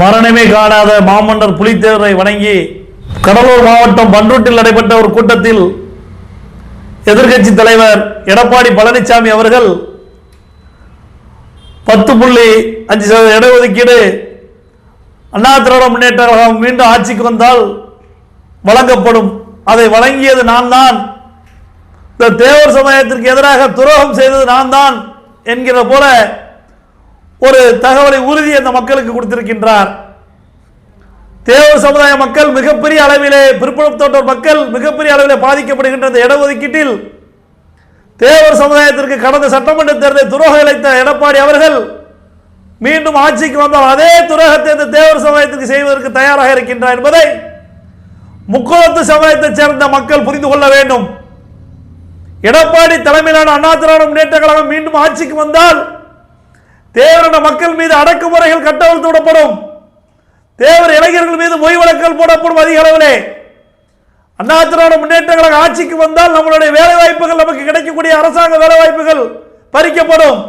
மரணமே காணாத மாமன்னர் புலித்தேவரை வணங்கி கடலூர் மாவட்டம் பன்ருட்டில் நடைபெற்ற ஒரு கூட்டத்தில் எதிர்க்கட்சி தலைவர் எடப்பாடி பழனிசாமி அவர்கள் பத்து புள்ளி அஞ்சு சதவீத இடஒதுக்கீடு அண்ணா திராவிட முன்னேற்ற கழகம் மீண்டும் ஆட்சிக்கு வந்தால் வழங்கப்படும். அதை வழங்கியது நான் தான் இந்த தேவர் சமுதாயத்திற்கு எதிராக துரோகம் செய்தது நான் தான் என்கிற போல ஒரு தகவலை உறுதி அந்த மக்களுக்கு கொடுத்திருக்கின்றார். தேவர் சமுதாய மக்கள் மிகப்பெரிய அளவிலே பிற்படுத்தோட்டோர் மக்கள் மிகப்பெரிய அளவிலே பாதிக்கப்படுகின்ற இந்த இடஒதுக்கீட்டில். தேவர் சமுதாயத்திற்கு கடந்த சட்டமன்ற தேர்தலை துரோகம் இழைத்த எடப்பாடி அவர்கள் மீண்டும் ஆட்சிக்கு வந்தால் அதே துரோகத்தை இந்த தேவர் சமுதாயத்திற்கு செய்வதற்கு தயாராக இருக்கின்றார் என்பதை முக்கோத்து சமுதாயத்தைச் சேர்ந்த மக்கள் புரிந்து கொள்ள வேண்டும். எடப்பாடி தலைமையிலான அண்ணா திராவிட முன்னேற்ற கழகம் மீண்டும் ஆட்சிக்கு வந்தால் தேவரான மக்கள் மீது அடக்குமுறைகள் கட்டவிழ்த்து விடப்படும். தேவர் இளைஞர்கள் மீது மொய் வழக்கல் போடப்படும் அதிக அளவிலே. அண்ணா திராவிட முன்னேற்ற கழக ஆட்சிக்கு வந்தால் நம்மளுடைய வேலை வாய்ப்புகள் நமக்கு கிடைக்கக்கூடிய அரசாங்க வேலை வாய்ப்புகள் பறிக்கப்படும்.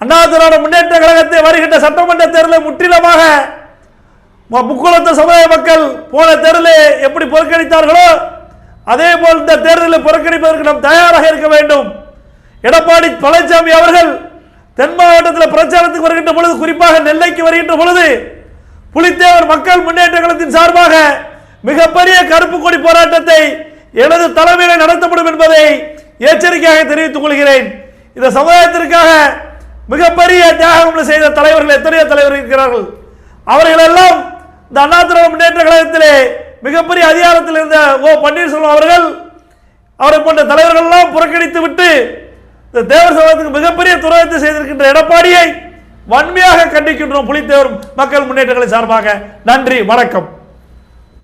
அண்ணா திராவிட முன்னேற்ற கழகத்தை வருகின்ற சட்டமன்ற தேர்தலை முற்றிலுமாக முக்குளத்த சமுதாய மக்கள் போன தேர்தலை எப்படி புறக்கணித்தார்களோ அதே போல் இந்த தேர்தலை புறக்கணிப்பதற்கு நாம் தயாராக இருக்க வேண்டும். எடப்பாடி பழனிசாமி அவர்கள் தென் மாவட்டத்தில் பிரச்சாரத்துக்கு வருகின்ற பொழுது குறிப்பாக நெல்லைக்கு வருகின்ற பொழுது புலித்தேவர் மக்கள் முன்னேற்ற கழகத்தின் சார்பாக மிகப்பெரிய கருப்பு கொடி போராட்டத்தை எனது தலைமையில நடத்தப்படும் என்பதை எச்சரிக்கையாக தெரிவித்துக் கொள்கிறேன். இந்த சமுதாயத்திற்காக மிகப்பெரிய தியாகம் செய்த தலைவர்கள் எத்தனையோ தலைவர் இருக்கிறார்கள். அவர்கள் எல்லாம் இந்த அண்ணா திராவிட முன்னேற்ற கழகத்திலே மிகப்பெரிய அதிகாரத்தில் இருந்த ஓ பன்னீர்செல்வம் அவர்கள் அவரை போன்ற தலைவர்கள் எல்லாம் புறக்கணித்து விட்டு இந்த தேவர் சமூகத்துக்கு மிகப்பெரிய துரோகத்தை செய்திருக்கின்ற எடப்பாடியை வன்மையாக கண்டிக்கின்றோம் புலித்தேவர் மக்கள் முன்னேற்றங்களை சார்பாக. நன்றி வணக்கம்.